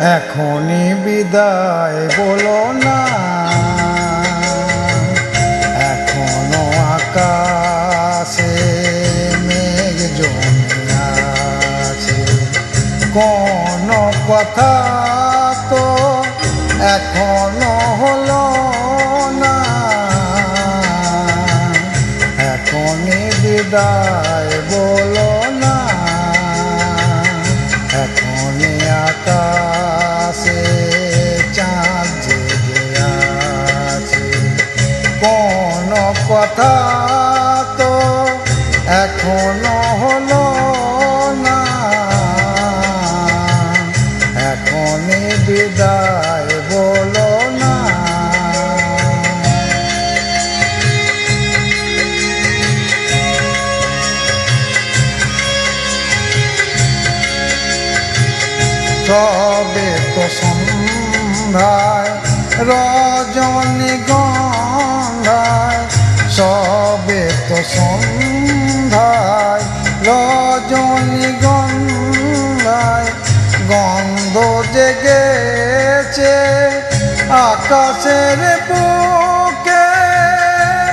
এখনই বিদায় বলো না। এখনও আকাশে মেঘ জমে আছে। কোন কথা তো এখনও হলো না। এখনই বিদায় বলো আকাশে চাঁদ জেগে আছে। কোন কথা তো এখনও হলো তবে তো সন্ধ্যায় রজনী গন্ধায় সবে তো সন্ধ্যায় রজনী গন্ধায় গন্ধ জেগেছে আকাশের বুকে